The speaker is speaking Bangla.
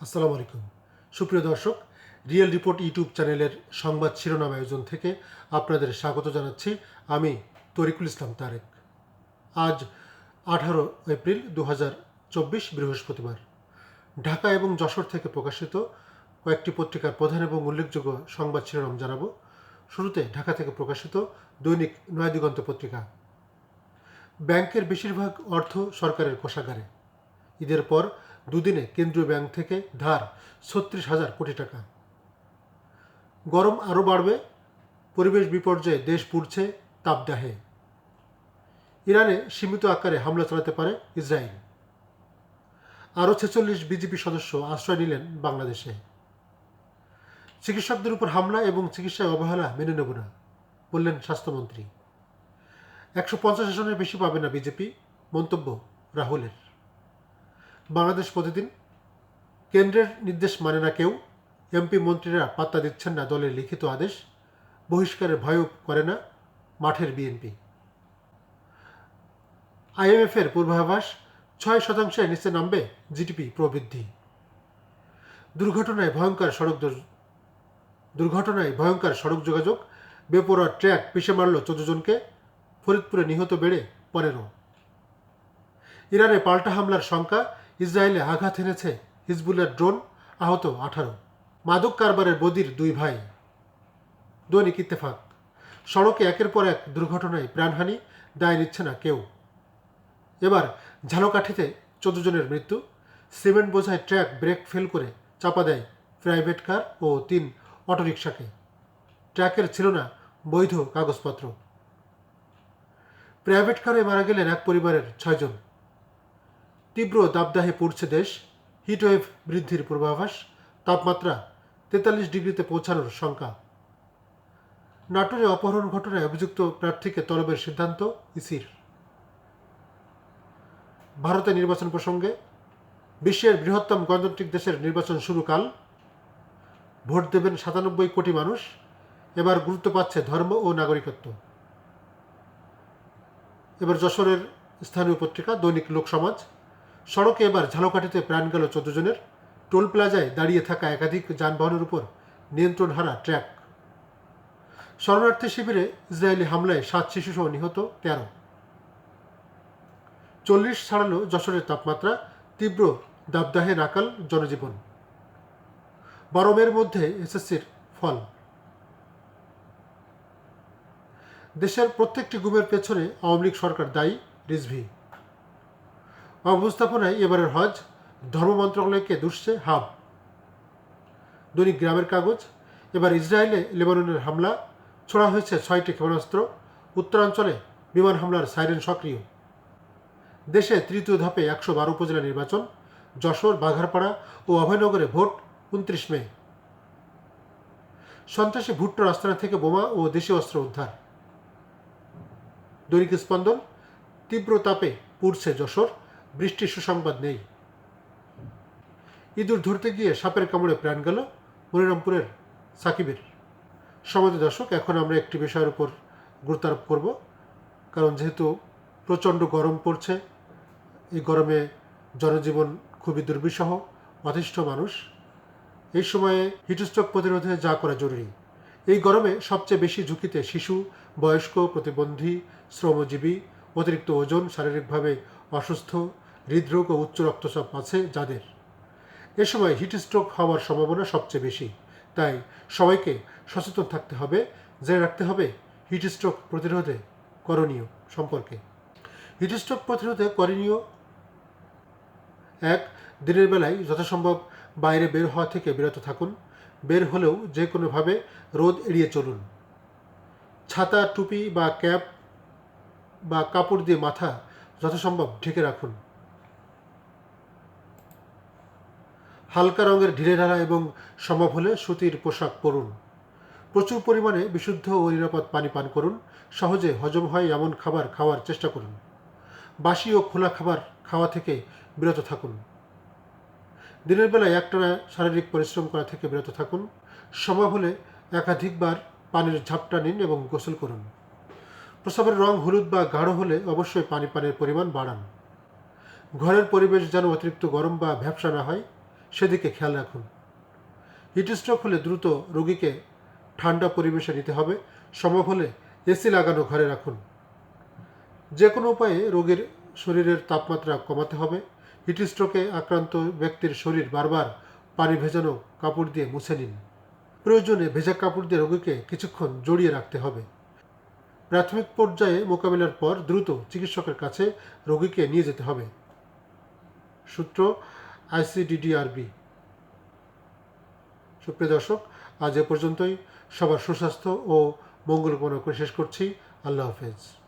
আসসালামু আলাইকুম। সুপ্রিয় দর্শক, রিয়েল রিপোর্ট ইউটিউব চ্যানেলের সংবাদ শিরোনাম আয়োজন থেকে আপনাদের স্বাগত জানাচ্ছি আমি তরিকুল ইসলাম তারেক। আজ আঠারো এপ্রিল দু চব্বিশ বৃহস্পতিবার। ঢাকা এবং যশোর থেকে প্রকাশিত কয়েকটি পত্রিকার প্রধান এবং উল্লেখযোগ্য সংবাদ শিরোনাম জানাব। শুরুতে ঢাকা থেকে প্রকাশিত দৈনিক নয়াদিগন্ত পত্রিকা। ব্যাংকের বেশিরভাগ অর্থ সরকারের কোষাগারে। ঈদের পর দুদিনে কেন্দ্রীয় ব্যাংক থেকে ধার ছত্রিশ হাজার কোটি টাকা। গরম আরও বাড়বে, পরিবেশ বিপর্যয়ে দেশ পুড়ছে তাপদাহে। ইরানে সীমিত আকারে হামলা চালাতে পারে ইসরায়েল। আরও ছেচল্লিশ বিজেপি সদস্য আশ্রয় নিলেন বাংলাদেশে। চিকিৎসকদের উপর হামলা এবং চিকিৎসায় অবহেলা মেনে নেব না, বললেন স্বাস্থ্যমন্ত্রী। একশো পঞ্চাশ আসনের বেশি পাবে না বিজেপি, মন্তব্য রাহুলের। বাংলাদেশ প্রতিদিন কেন্দ্রের নির্দেশ মানে না কেউ। এমপি মন্ত্রীরা পাত্তা দিচ্ছেন না দলের লিখিত আদেশ। বহিষ্কারের ভয়ও করে না মাঠের বিএনপি। আইএমএফের পূর্বাভাস, ছয় শতাংশের নিচে নামবে জিডিপি প্রবৃদ্ধি। দুর্ঘটনায় ভয়ঙ্কর সড়ক দুর্ঘটনায় ভয়ঙ্কর সড়ক যোগাযোগ, বেপরোয়া ট্র্যাক পিষে মারল চোদ্দ জনকে, ফরিদপুরে নিহত বেড়ে পনেরো। ইরানে পাল্টা হামলার শঙ্কা ইসরায়েলে আঘাত হেনেছে হিজবুলের ড্রোন আহত আঠারো। মাদক কারবারের বদির দুই ভাই। দৈনিক ইত্তেফাক। সড়কে একের পর এক দুর্ঘটনায় প্রাণহানি, দায় নিচ্ছে না কেউ। এবার ঝালকাঠিতে চোদ্দ জনের মৃত্যু। সিমেন্ট বোঝায় ট্র্যাক ব্রেক ফেল করে চাপা দেয় প্রাইভেট কার ও তিন অটোরিকশাকে। ট্র্যাকের ছিল না বৈধ কাগজপত্র। প্রাইভেট কারে মারা গেলেন এক পরিবারের ছয়জন। তীব্র দাবদাহে পড়ছে দেশ। হিটওয়েভ বৃদ্ধির পূর্বাভাস। তাপমাত্রা তেতাল্লিশ ডিগ্রিতে পৌঁছানোর শঙ্কা। নাটোরে অপহরণ ঘটনায় অভিযুক্ত প্রার্থীকে তলবের সিদ্ধান্ত, ইসির। ভারতে নির্বাচন প্রসঙ্গে, বিশ্বের বৃহত্তম গণতান্ত্রিক দেশের নির্বাচন শুরু কাল। ভোট দেবেন সাতানব্বই কোটি মানুষ। এবার গুরুত্ব পাচ্ছে ধর্ম ও নাগরিকত্ব। এবার যশোরের স্থানীয় পত্রিকা, দৈনিক লোকসমাজ। সড়কে এবার ঝালকাঠিতে প্রাণ গেল চোদ্দ জনের। টোল প্লাজায় দাঁড়িয়ে থাকা একাধিক যানবাহনের উপর নিয়ন্ত্রণ হারা ট্র্যাক। শরণার্থী শিবিরে ইসরায়েলি হামলায় সাত শিশুসহ নিহত তেরো। চল্লিশ ছাড়ালো যশোরের তাপমাত্রা, তীব্র দাবদাহে নাকাল জনজীবন। গরমের মধ্যে এসএসসির ফল। দেশের প্রত্যেকটি গুমের পেছনে আওয়ামী লীগ সরকার দায়ী, রিজভি। অবস্থাপনায় এবারের হজ ধর্ম মন্ত্রণালয়কে দুষছে হাব দৈনিক গ্রামের কাগজ, এবার ইসরায়েলে লেবাননের হামলা, ছোড়া হয়েছে ছয়টি ক্ষেপণাস্ত্র, উত্তরাঞ্চলে বিমান হামলার সাইরেন সক্রিয়। দেশে তৃতীয় ধাপে একশো বারো উপজেলা নির্বাচন, যশোর, বাঘারপাড়া ও অভয়নগরে ভোট উনত্রিশ মে। সন্ত্রাসী ভুট্টোর আস্তানা থেকে বোমা ও দেশি অস্ত্র উদ্ধার। দৈনিক স্পন্দন, তীব্র তাপে পুড়ছে যশোর বৃষ্টির সুসংবাদ নেই। ইঁদুর ধরতে গিয়ে সাপের কামড়ে প্রাণ গেল মনিরামপুরের সাকিবের। সমাজ দর্শক, এখন আমরা একটি বিষয়ের উপর গুরুত্ব আরোপ করব। কারণ যেহেতু প্রচণ্ড গরম পড়ছে, এই গরমে জনজীবন খুবই দুর্বিষহ, অতিষ্ঠ মানুষ। এই সময়ে হিটস্ট্রোক প্রতিরোধে যা করা জরুরি। এই গরমে সবচেয়ে বেশি ঝুঁকিতে শিশু, বয়স্ক, প্রতিবন্ধী, শ্রমজীবী, অতিরিক্ত ওজন, শারীরিকভাবে অসুস্থ হৃদরোগ ও উচ্চ রক্তচাপ আছে যাদের। এ সময় হিট স্ট্রোক হওয়ার সম্ভাবনা সবচেয়ে বেশি। তাই সবাইকে সচেতন থাকতে হবে, জেনে রাখতে হবে হিট স্ট্রোক প্রতিরোধে করণীয় সম্পর্কে। হিট স্ট্রোক প্রতিরোধে করণীয় এক, দিনের বেলায় যথাসম্ভব বাইরে বের হওয়া থেকে বিরত থাকুন। বের হলেও যে কোনোভাবে রোদ এড়িয়ে চলুন। ছাতা, টুপি বা ক্যাপ বা কাপড় দিয়ে মাথা যথাসম্ভব ঢেকে রাখুন। হালকা রঙের ঢিলে ঢালা এবং সম্ভব হলে সুতির পোশাক পরুন। প্রচুর পরিমাণে বিশুদ্ধ ও নিরাপদ পানি পান করুন। সহজে হজম হয় এমন খাবার খাওয়ার চেষ্টা করুন। বাসি ও খোলা খাবার খাওয়া থেকে বিরত থাকুন। দিনের বেলায় একটানা শারীরিক পরিশ্রম করা থেকে বিরত থাকুন। সম্ভব হলে একাধিকবার পানির ঝাপটা নিন এবং গোসল করুন। প্রস্রাবের রং হলুদ বা গাঢ় হলে অবশ্যই পানি পানের পরিমাণ বাড়ান। ঘরের পরিবেশ যেন অতিরিক্ত গরম বা ভ্যাপসা না হয়। সেদিকে খেয়াল রাখুন। হিটস্ট্রোক হলে দ্রুত রোগীকে ঠান্ডা পরিবেশে নিতে হবে। সম্ভব হলে এসি লাগানো ঘরে রাখুন। যে কোনো উপায়ে রোগীর শরীরের তাপমাত্রা কমাতে হবে। হিটস্ট্রোকে আক্রান্ত ব্যক্তির শরীর বারবার পানি ভেজানো কাপড় দিয়ে মুছে নিন। প্রয়োজনে ভেজা কাপড় দিয়ে রোগীকে কিছুক্ষণ জড়িয়ে রাখতে হবে। প্রাথমিক পর্যায়ে মোকাবিলার পর দ্রুত চিকিৎসকের কাছে রোগীকে নিয়ে যেতে হবে। সূত্র আইসিডিডিআরবি। সুপ্রিয় দর্শক, আজ এ পর্যন্তই। সবার সুস্বাস্থ্য ও মঙ্গল কামনা করে শেষ করছি। আল্লাহ হাফেজ।